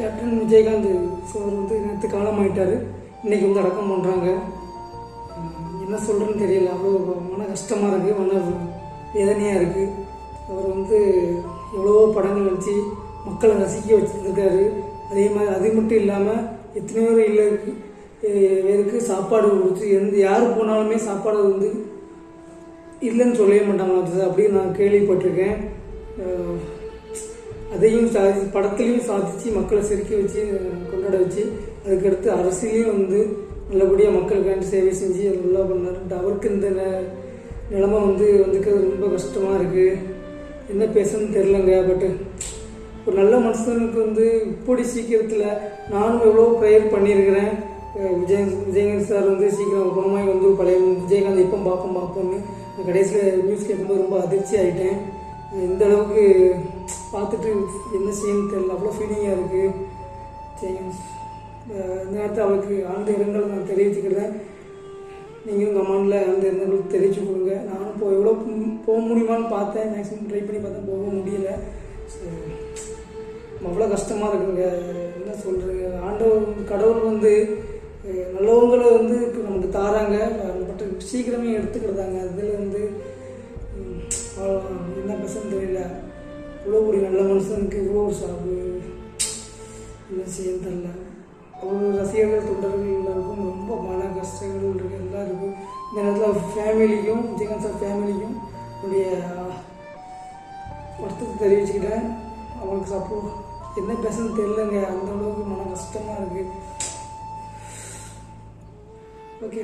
Captain Vijayakanth sir வந்து நேற்று காலமாயிட்டார். இன்றைக்கி வந்து அடக்கம் பண்ணுறாங்க என்ன சொல்கிறேன்னு தெரியல. அவ்வளோ மன கஷ்டமாக இருக்குது மன வேதனையாக இருக்குது அவர் வந்து எவ்வளவோ படங்கள் நடித்து மக்களை ரசிக்க வச்சுருக்காரு. அதே மாதிரி அது மட்டும் இல்லாமல் எத்தனையோ பேர் இல்லை பேருக்கு சாப்பாடு கொடுத்து எந்த யார் போனாலுமே சாப்பாடு வந்து இல்லைன்னு சொல்லவே மாட்டாங்க சார் அப்படின்னு நான் கேள்விப்பட்டிருக்கேன். அதையும் சாதி படத்துலையும் சாதித்து மக்களை சிரிக்க வச்சு கொண்டாட வச்சு அதுக்கடுத்து அரசியலையும் வந்து நல்லபடியாக மக்களுக்காண்டி சேவை செஞ்சு நல்லா பண்ணார். அவருக்கு இந்த நிலமை வந்து வந்துக்கிறது ரொம்ப கஷ்டமாக இருக்குது என்ன பேசணும்னு தெரிலங்க பட்டு ஒரு நல்ல மனுஷனுக்கு வந்து இப்படி சீக்கிரத்தில் நானும் எவ்வளோ ப்ரேயர் பண்ணியிருக்கிறேன். விஜய் விஜயகாந்த் சார் வந்து சீக்கிரம் குணமாகி வந்து பழைய விஜயகாந்த் எப்போ பார்ப்போம் பார்ப்போம்னு. கடைசியில் நியூஸ் கேட்கும்போது ரொம்ப அதிர்ச்சி ஆகிட்டேன் இந்த அளவுக்கு பார்த்துட்டு என்ன செய்யணும்னு தெரியல. அவ்வளோ ஃபீலிங்காக இருக்குது ஜெயகாந்த் இந்த நேரத்தில் அவளுக்கு ஆழ்ந்த இரங்கல் நான் தெரிவிச்சுக்கிறேன். நீங்களும் கமெண்டில் ஆழ்ந்த இரங்கல் தெரிவிச்சு கொடுங்க. நானும் இப்போ எவ்வளோ போக முடியுமான்னு பார்த்தேன். மேக்ஸிமம் ட்ரை பண்ணி பார்த்தேன் போக முடியல. ஸோ அவ்வளோ கஷ்டமாக இருக்குங்க. என்ன சொல்கிறது ஆண்டவர் கடவுள் வந்து நல்லவங்களை வந்து நமக்கு தாராங்க. பட் சீக்கிரமே எடுத்துக்கிறதாங்க. அதில் நல்ல மனுஷனுக்கு இவ்வளோ ஒரு சாவு என்ன செய்ய தெரில ஒரு ரசிகர்கள் தொண்டர்கள் எல்லாருக்கும் ரொம்ப மன கஷ்டங்கள் இருக்குது எல்லாருக்கும் இந்த நேரத்தில் ஃபேமிலிக்கும் ஜெகன் சார் ஃபேமிலிக்கும் என்னுடைய வருத்தத்தை தெரிவிச்சுக்கிட்டேன். அவங்களுக்கு சப்போர்ட் என்ன பேசணும்னு தெரியலங்க. அந்த அளவுக்கு மன கஷ்டமாக இருக்குது ஓகே